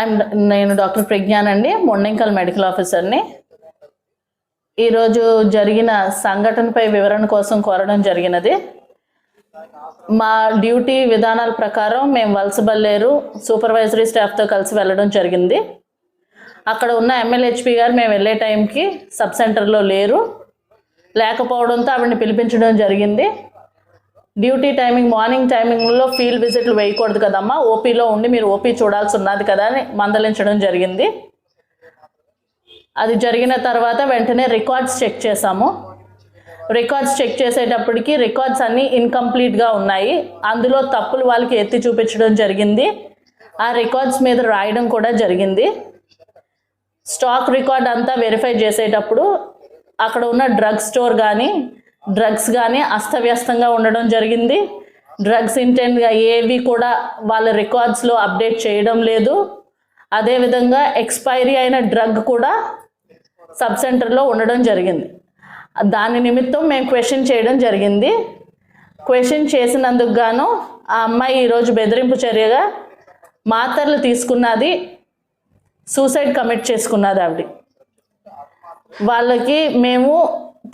I'm నేను doctor Pragyan అండి మొండింకల్ medical ఆఫీసర్ని. ఈరోజు జరిగిన సంఘటనపై వివరణ కోసం కోరడం జరిగినది. మా డ్యూటీ విధానాల ప్రకారం మేము వలసబల్లేరు సూపర్వైజరీ స్టాఫ్తో కలిసి వెళ్ళడం జరిగింది. అక్కడ ఉన్న ఎమ్మెల్యేహెచ్పి గారు మేము వెళ్ళే టైంకి సబ్ సెంటర్లో లేరు. లేకపోవడంతో ఆవిడని పిలిపించడం జరిగింది. డ్యూటీ టైమింగ్ మార్నింగ్ టైమింగ్లో ఫీల్డ్ విజిట్లు వేయకూడదు కదమ్మా. ఓపీలో ఉండి మీరు ఓపీ చూడాల్సి ఉన్నది కదా అని మందలించడం జరిగింది. అది జరిగిన తర్వాత వెంటనే రికార్డ్స్ చెక్ చేశాము. రికార్డ్స్ చెక్ చేసేటప్పటికి రికార్డ్స్ అన్నీ ఇన్కంప్లీట్గా ఉన్నాయి. అందులో తప్పులు వాళ్ళకి ఎత్తి చూపించడం జరిగింది. ఆ రికార్డ్స్ మీద రాయడం కూడా జరిగింది. స్టాక్ రికార్డ్ అంతా వెరిఫై చేసేటప్పుడు అక్కడ ఉన్న డ్రగ్ స్టోర్ కానీ డ్రగ్స్ కానీ అస్తవ్యస్తంగా ఉండడం జరిగింది. డ్రగ్స్ ఇంటెంట్గా ఏవి కూడా వాళ్ళ రికార్డ్స్లో అప్డేట్ చేయడం లేదు. అదేవిధంగా ఎక్స్పైరీ అయిన డ్రగ్ కూడా సబ్ సెంటర్లో ఉండడం జరిగింది. దాని నిమిత్తం మేము క్వశ్చన్ చేయడం జరిగింది. క్వశ్చన్ చేసినందుకు గాను ఆ అమ్మాయి ఈరోజు బెదిరింపు చర్యగా మాత్రలు తీసుకున్నది సూసైడ్ కమిట్ చేసుకున్నది ఆవిడ. వాళ్ళకి మేము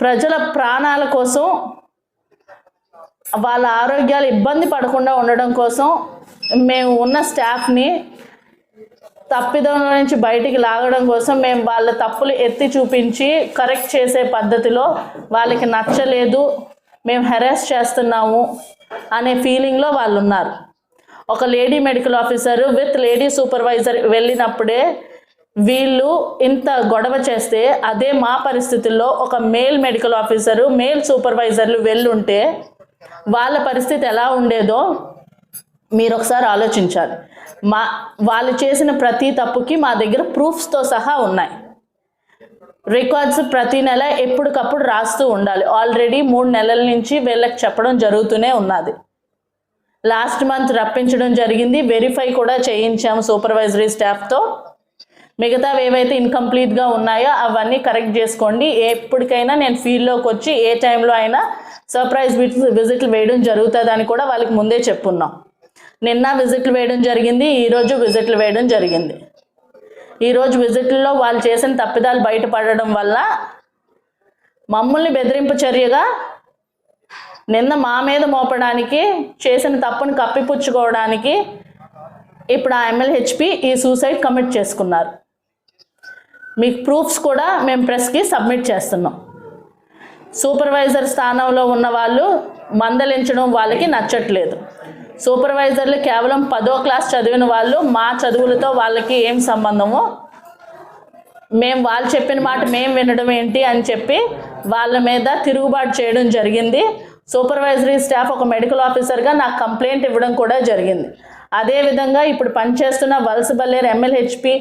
ప్రజల ప్రాణాల కోసం వాళ్ళ ఆరోగ్యాలు ఇబ్బంది పడకుండా ఉండడం కోసం మేము ఉన్న స్టాఫ్ని తప్పిదం నుంచి బయటికి లాగడం కోసం మేము వాళ్ళ తప్పులు ఎత్తి చూపించి కరెక్ట్ చేసే పద్ధతిలో వాళ్ళకి నచ్చలేదు మేము హెరాస్ చేస్తున్నాము అనే ఫీలింగ్లో వాళ్ళు ఉన్నారు ఒక lady medical officer with lady supervisor వెళ్ళినప్పుడే వీళ్ళు ఇంత గొడవ చేస్తే అదే మా పరిస్థితుల్లో ఒక మేల్ మెడికల్ ఆఫీసరు మేల్ సూపర్వైజర్లు వెళ్ళుంటే వాళ్ళ పరిస్థితి ఎలా ఉండేదో మీరు ఒకసారి ఆలోచించాలి. మా వాళ్ళు చేసిన ప్రతి తప్పుకి మా దగ్గర ప్రూఫ్స్తో సహా ఉన్నాయి. రికార్డ్స్ ప్రతి నెల ఎప్పటికప్పుడు రాస్తూ ఉండాలి. ఆల్రెడీ మూడు నెలల నుంచి వీళ్ళకి చెప్పడం జరుగుతూనే ఉన్నది. లాస్ట్ మంత్ రప్పించడం జరిగింది. వెరిఫై కూడా చేయించాము సూపర్వైజరీ స్టాఫ్తో. మిగతావి ఏవైతే ఇన్కంప్లీట్గా ఉన్నాయో అవన్నీ కరెక్ట్ చేసుకోండి. ఎప్పటికైనా నేను ఫీల్డ్లోకి వచ్చి ఏ టైంలో అయినా సర్ప్రైజ్ విజిట్లు వేయడం జరుగుతుందని కూడా వాళ్ళకి ముందే చెప్పున్నాం. నిన్న విజిట్లు వేయడం జరిగింది ఈరోజు విజిట్లు వేయడం జరిగింది. ఈరోజు విజిట్లలో వాళ్ళు చేసిన తప్పిదాలు బయటపడడం వల్ల మమ్మల్ని బెదిరింపు చర్యగా నిన్న మా మీద మోపడానికి చేసిన తప్పును కప్పిపుచ్చుకోవడానికి ఇప్పుడు ఆ ఎమ్మెల్యేహెచ్పి ఈ సూసైడ్ కమిట్ చేసుకున్నారు. మీకు ప్రూఫ్స్ కూడా మేము ప్రెస్కి సబ్మిట్ చేస్తున్నాం. సూపర్వైజర్ స్థానంలో ఉన్న వాళ్ళు మందలించడం వాళ్ళకి నచ్చట్లేదు. సూపర్వైజర్లు కేవలం పదో క్లాస్ చదివిన వాళ్ళు మా చదువులతో వాళ్ళకి ఏం సంబంధమో మేము వాళ్ళు చెప్పిన మాట మేము వినడం ఏంటి అని చెప్పి వాళ్ళ మీద తిరుగుబాటు చేయడం జరిగింది. సూపర్వైజరీ స్టాఫ్ ఒక మెడికల్ ఆఫీసర్గా నాకు కంప్లైంట్ ఇవ్వడం కూడా జరిగింది. అదేవిధంగా ఇప్పుడు పనిచేస్తున్న వలసబల్లేరు ఎమ్మెల్హెచ్పి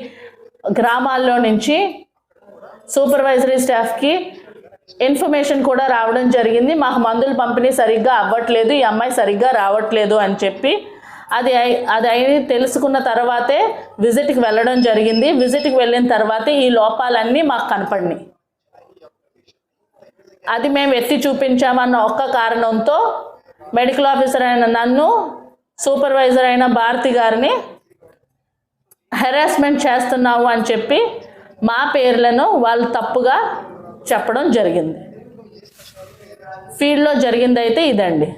గ్రామాల్లో నుంచి సూపర్వైజరీ స్టాఫ్కి ఇన్ఫర్మేషన్ కూడా రావడం జరిగింది. మాకు మందులు పంపిణీ సరిగ్గా అవ్వట్లేదు. ఈ అమ్మాయి సరిగ్గా రావట్లేదు అని చెప్పి అది అది అయి తెలుసుకున్న తర్వాతే విజిట్కి వెళ్ళడం జరిగింది. విజిట్కి వెళ్ళిన తర్వాతే ఈ లోపాలన్నీ మాకు కనపడినాయి. అది మేము ఎత్తి చూపించామన్న ఒక్క కారణంతో మెడికల్ ఆఫీసర్ అయిన నన్ను సూపర్వైజర్ అయిన భారతి గారిని హెరాస్మెంట్ చేస్తున్నావు అని చెప్పి మా పేర్లను వాళ్ళు తప్పుగా చెప్పడం జరిగింది. ఫీల్డ్లో జరిగిందైతే ఇదండి.